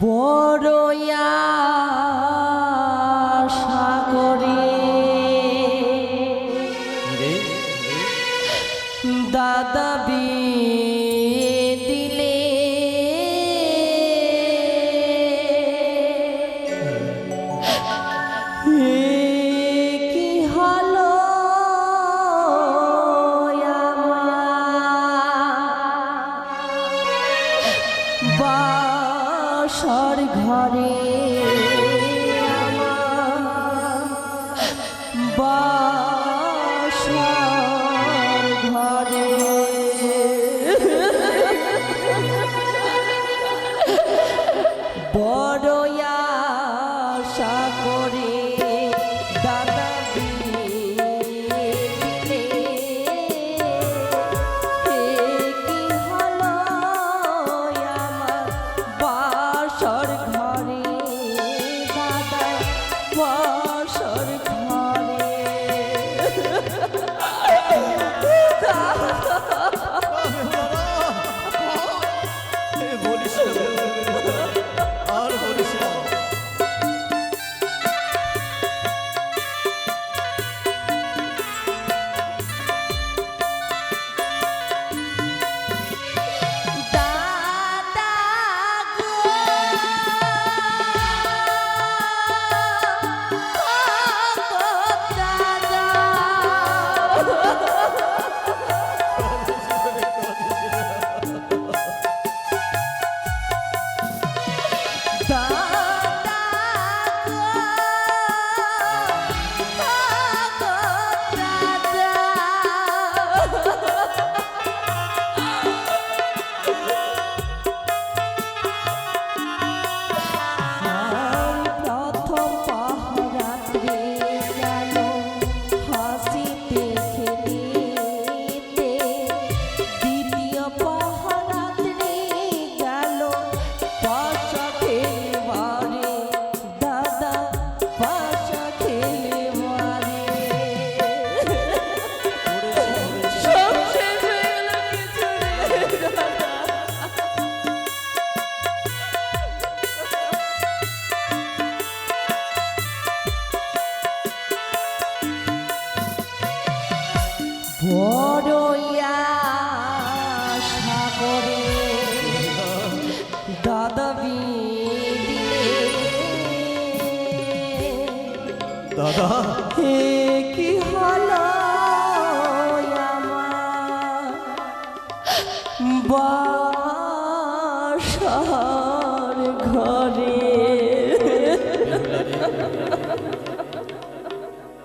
Barua Paulistão.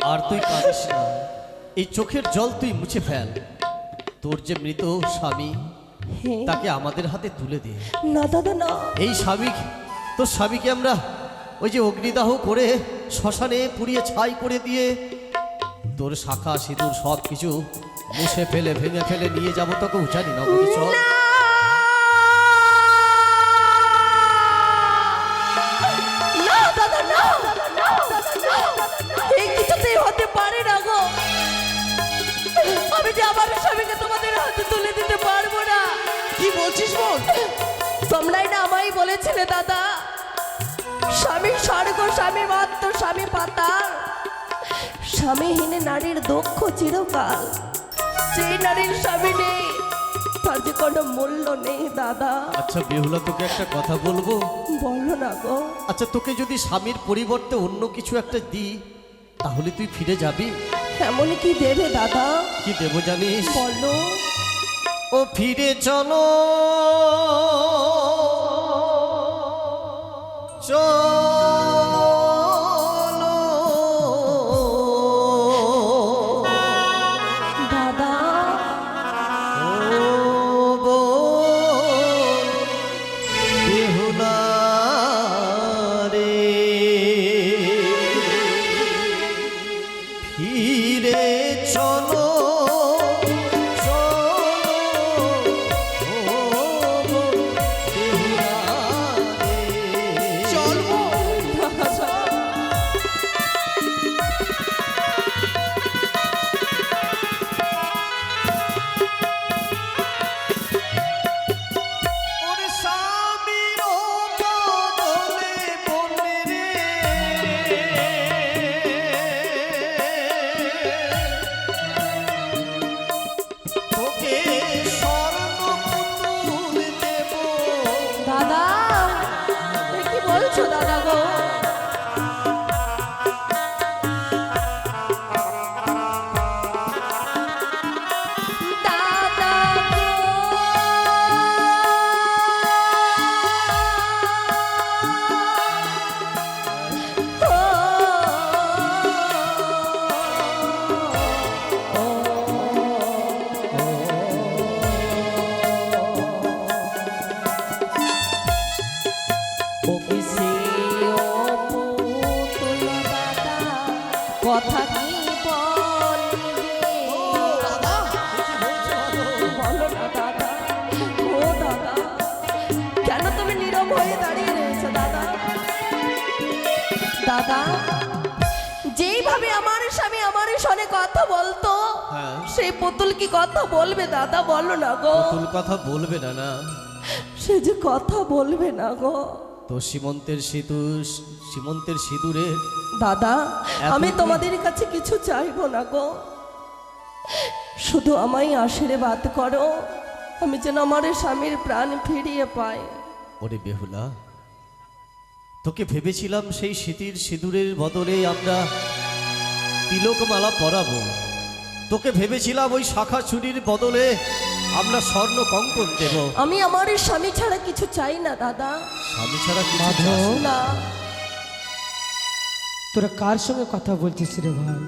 আর তুই কাঁদিস না। এই চোখের জল তুই মুছে ফেল। তোর যে মৃত স্বামী তাকে আমাদের হাতে তুলে দে। না দাদা না। এই স্বামী তোর স্বামীকে আমরা ওই যে অগ্নিদাহ করে শ্মশানে পুড়িয়ে ছাই করে দিয়ে তোর শাখা সিঁদুর সব কিছু মুছে ফেলে ভেঙে ফেলে নিয়ে যাব তোকে উচানি নগরী। চল। বলছিস বল? তোমরাই না আমায় বলেছিলে দাদা? স্বামী স্বর্গ স্বামী মাত্র স্বামী পাতাল। স্বামীহীন নারীর দক্ষ চিরকাল। যে নারীর স্বামী নেই তার যে কোনো মূল্য নেই দাদা। আচ্ছা বেহুলা তোকে একটা কথা বলব? বলো না গো। আচ্ছা তোকে যদি স্বামীর পরিবর্তে অন্য কিছু একটা দিই তাহলে তুই ফিরে যাবি? এমন কি দেবে দাদা? কি দেব জানিস? বলো। ও ফিরে চলো। চলো। সেই পুতুল কি কথা বলবে দাদা? বলো না গো। পুতুল কথা বলবে না না। সে যে কথা বলবে না গো। তো সীমন্তের সেতু সীমন্তের সিঁদুরে দাদা আমি তোমাদের কাছে কিছু চাইব না গো। শুধু আমায় আশীর্বাদ করো আমি যেন আমার স্বামীর প্রাণ ফিরিয়ে পাই। ওরে বেহুলা তোকে ভেবেছিলাম সেই স্মৃতির সিঁদুরের বদলে আমরা তিলকমালা পরাবো। তোকে ভেবেছিলাম ওই শাখা চুরির বদলে আমরা স্বর্ণ কঙ্কন দেব। আমি আমার স্বামী ছাড়া কিছু চাই না দাদা। স্বামী ছাড়া কিছু। চাস না। তোরা কার সঙ্গে কথা বলছিস রে ভাই?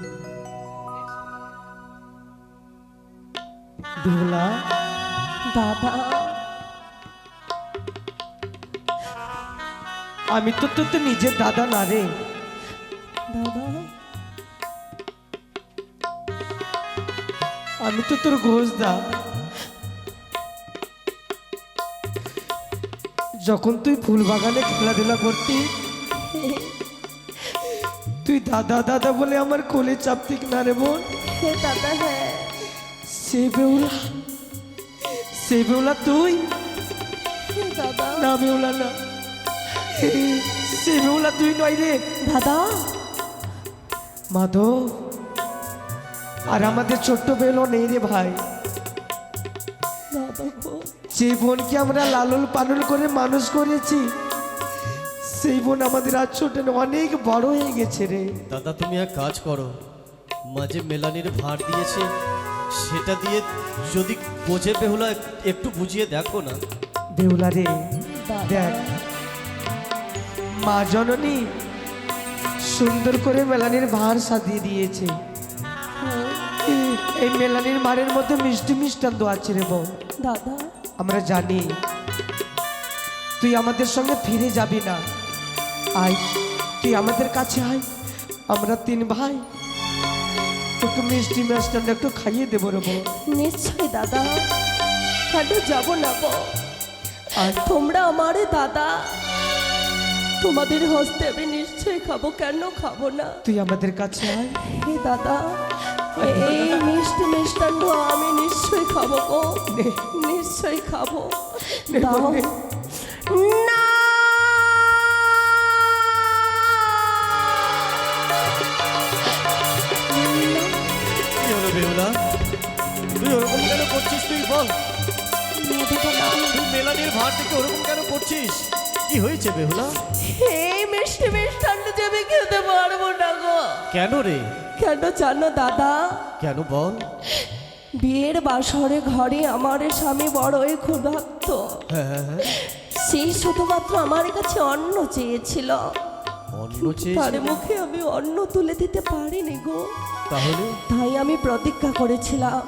বেহুলা দাদা। আমি তো তোর তো নিজের দাদা না রে। দাদা। আমি তো তোর ঘোষ দা যখন তুই ফুল বাগানে খেলাধুলা করতি তুই দাদা দাদা বলে আমার কোলে চাপতি না রে বোন? দাদা হ্যাঁ সে বেউলা সে বেউলা তুই? দাদা। না বেউলা না। সে বেউলা তুই নয় রে। দাদা। মাধব আর আমাদের ছোট্ট বেলো নেই রে ভাই। যে বোনকে আমরা লালন পালন করে মানুষ করেছি সেই বোন আমাদের আজ ছোট না, অনেক বড় হয়ে গেছে রে। দাদা তুমি এক কাজ করো। মাঝে মেলানির ভার দিয়েছে সেটা দিয়ে যদি বোঝে বেহুলা একটু বুঝিয়ে দেখো না। বেহুলা রে দেখ। মা জননী সুন্দর করে মেলানির ভার সাজিয়ে দিয়েছে। এই মেলানির মারের মধ্যে মিষ্টি মিষ্টান্ন আছে রে বোন দাদা। আমরা জানি। তুই আমাদের সঙ্গে ফিরে যাবি না। আয় তুই আমাদের কাছে আয়। আমরা তিন ভাই। একটু মিষ্টি মিষ্টান্ন একটু খাইয়ে দেবো রে বোন নিশ্চয় দাদা। কেন যাব না গো আর তোমরা আমার দাদা। তোমাদের হস্তে আমি নিশ্চয়ই খাব কেন খাব না? তুই আমাদের কাছে আয়। হে দাদা। এই মিষ্টি মিষ্টান্ন আমি নিশ্চয়ই খাব গো। নিশ্চয়ই খাব। দাও। না। বেহুলা? তুই ওরকম কেন করছিস তুই বল। তুই মেলানির ভার থেকে ওরকম কেন করছিস? কি হয়েছে বেহুলা? এই মিষ্টি মিষ্টান্ন যে আমি খেতে পারব না। কেন রে? কেন জানো দাদা? কেন বল। বিয়ের বাসরে ঘরে আমার স্বামী বড়ই ক্ষুধার্ত। হ্যাঁ হ্যাঁ হ্যাঁ। সেই শুধুমাত্র আমার কাছে অন্ন চেয়েছিল। অন্য তার মুখে আমি অন্ন তুলে দিতে পারিনি গো। তাহলে? তাই আমি প্রতিজ্ঞা করেছিলাম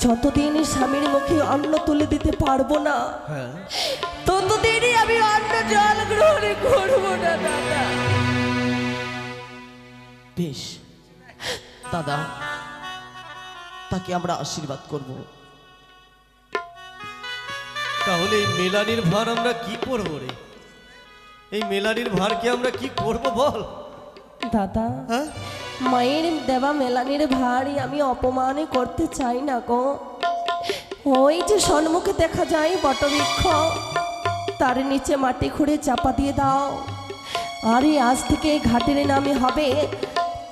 যতদিন স্বামীর মুখে অন্ন তুলে দিতে পারব না ততদিনই আমি অন্ন জল গ্রহণ করব না দাদা। বেশ। দাদা তাকে আমরা আশীর্বাদ করব। তাহলে এই মেলানির ভার আমরা কি করব রে? এই মেলানির ভারকে আমরা কি করব বল? দাদা হ্যাঁ? মায়ের দেওয়া মেলানির ভারই আমি অপমানই করতে চাই না গো। ওই যে সম্মুখে দেখা যায় বটবৃক্ষ তার নিচে মাটি খুঁড়ে চাপা দিয়ে দাও। আরে আজ থেকে এই ঘাটের নামে হবে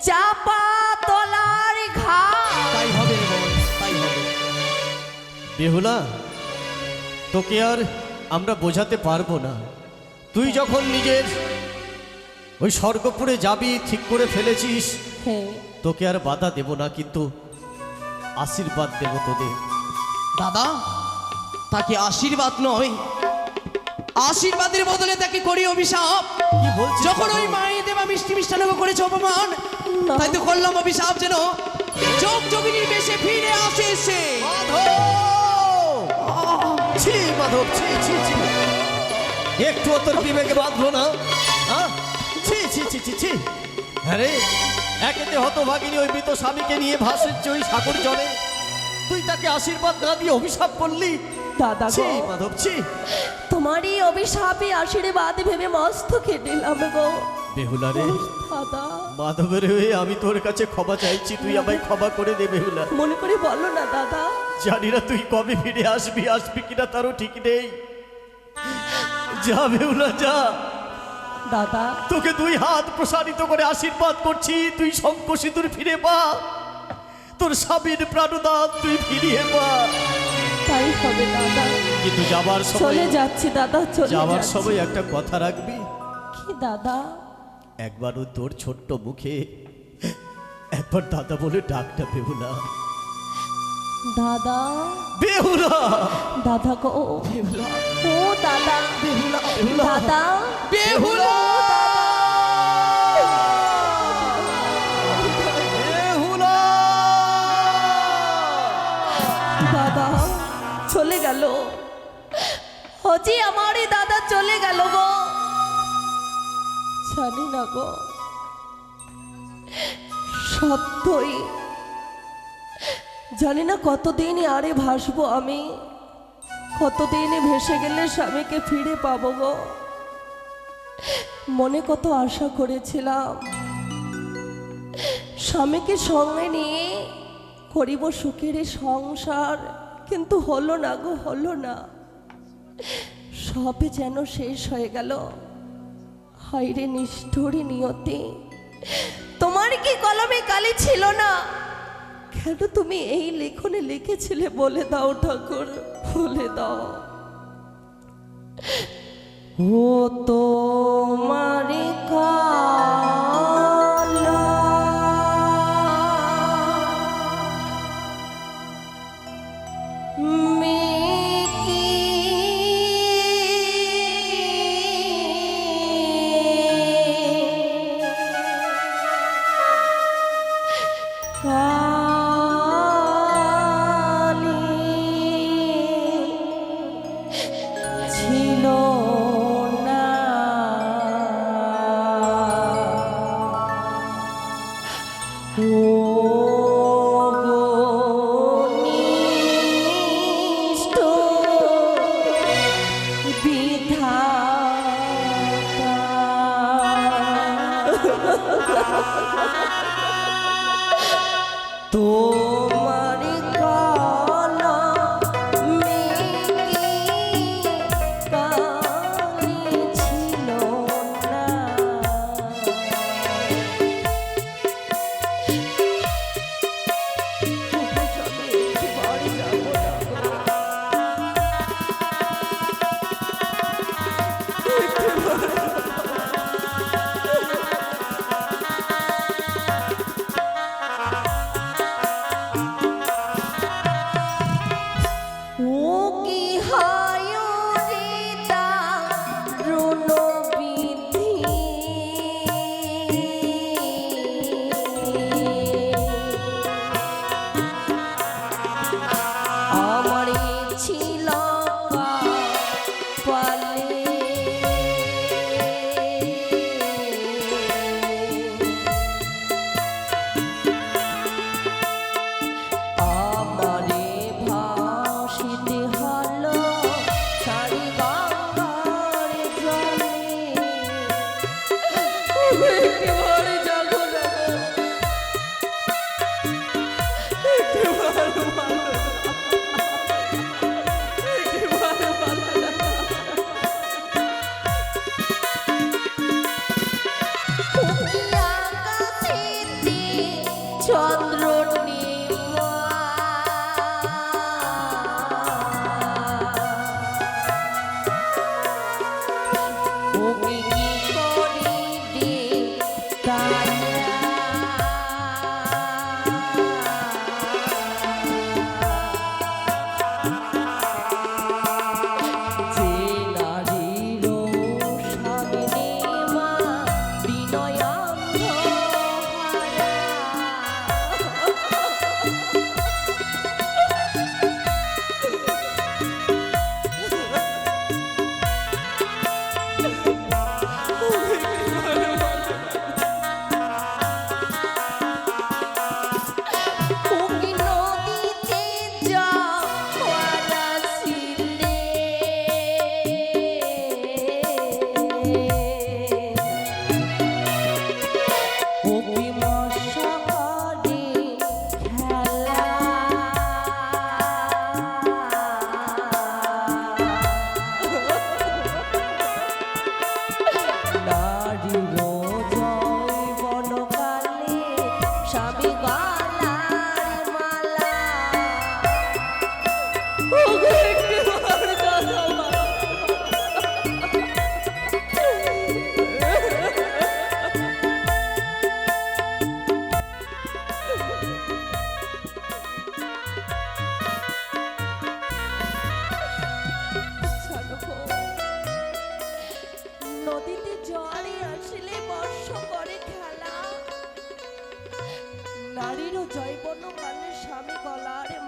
চাপা তলার ঘাট। তাই হবে তাই হবে। বেহুলা তোকে আর আমরা বোঝাতে পারব না। তুই যখন নিজের ওই স্বর্গপুরে যাবি ঠিক করে ফেলেছিস হ্যাঁ তোকে আর বাধা দেব না কিন্তু আশীর্বাদ দেব তোদের। দাদা তাকে আশীর্বাদ নয় আশীর্বাদের বদলে তাকে করি অভিশাপ। যখন ওই? মায়ের দেবা মিষ্টি মিষ্টান্ন করেছে অপমান। তাই তো করলাম অভিশাপ যেন। যোগ যোগিনীর বেশে ফিরে আসে সে মাধব! ছি মাধব ছি ছি ছি। একটু তোর বিবেকে বাঁধলো না। হ্যাঁ? ছি ছি ছি ছি ছি। হ্যাঁ রে একেতে হতভাগিনী ওই মৃত স্বামীকে নিয়ে ভাসছে ওই সাগর জলে। তুই তাকে আশীর্বাদ না দিয়ে অভিশাপ করলি। দাদা ছি গো। মাধব ছি। তোমারই অভিশাপে আশীর্বাদ ভেবে মস্ত খেটিলাম গো। বেহুলা রে। দাদা। মাধবের হয়ে আমি তোর কাছে ক্ষমা চাইছি তুই আমায় ক্ষমা করে দে বেহুলা। মনে করে বলো না দাদা। জানি না তুই কবে ফিরে আসবি আসবি কিনা তারও ঠিক নেই। যা বেহুলা যা। দাদা। তোকে দুই হাত প্রসারিত করে আশীর্বাদ করছি তুই শঙ্খ সিঁদুর ফিরে পা। তোর স্বামীর প্রাণদান তুই ফিরিয়ে পা। তাই হবে দাদা। কিন্তু যাবার সময় চলে যাচ্ছি দাদা চলে যাবার সময় একটা কথা রাখবি? কি দাদা? একবারও তোর ছোট্ট মুখে? একবার দাদা বলে ডাকটা বেহুলা দাদা? বেহুলা দাদা গো। ও দাদা। দাদা? বেহুলা বেহুলা দাদা। চলে গেল। হজি আমার দাদা চলে গেল গো। জানি না গো। সত্যই। জানি না কতদিন আরে ভাসবো আমি। কতদিনে ভেসে গেলে স্বামীকে ফিরে পাবো গো। মনে কত আশা করেছিলাম। স্বামীকে সঙ্গে নিয়ে করিব সুখের সংসার, কিন্তু হলো না গো, হলো না। সবই যেন শেষ হয়ে গেল। হাইরে নিষ্ঠুর নিয়তি। তোমার কি কলমে কালি ছিল না? কেন তুমি এই লেখনে লিখেছিলে বলে দাও ঠাকুর, বলে দাও। ও তোমার ছিল 多。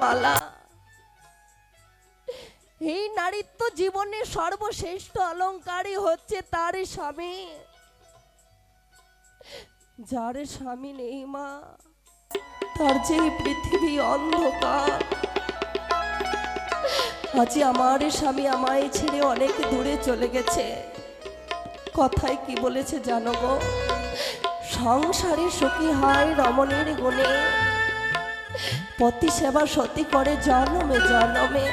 মালা এই নারীত্ব জীবনের সর্বশ্রেষ্ঠ অলংকারই হচ্ছে তার স্বামী। যার স্বামী নেই মা, তার যে পৃথিবী অন্ধকার। আজ আমার স্বামী আমায় ছেড়ে অনেক দূরে চলে গেছে। কথায় কি বলেছে জানো গো? সংসারে সুখী হয় রমণের গুণে। পতি সেবা সতী করে জনমে জনমে।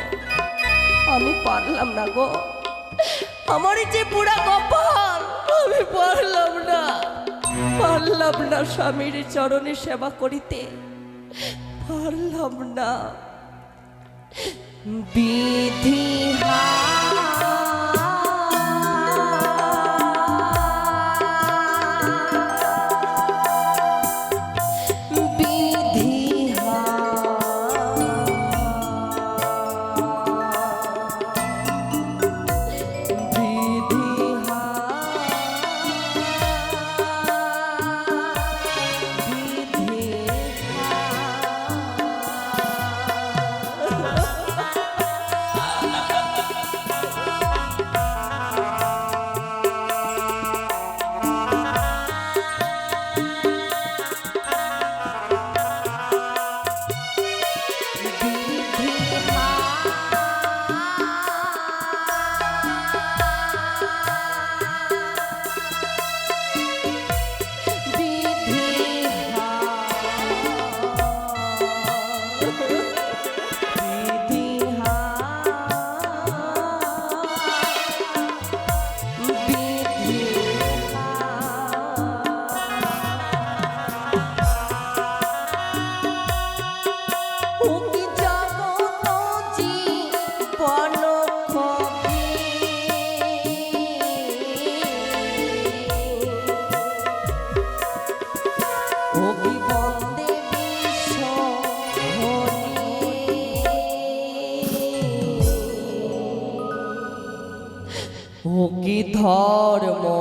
আমি পারলাম না গো। আমার যে পুরা কপাল, আমি পারলাম না। পারলাম না স্বামীর চরণে সেবা করিতে। পারলাম না। বিধি বিধি ধর্ম সভা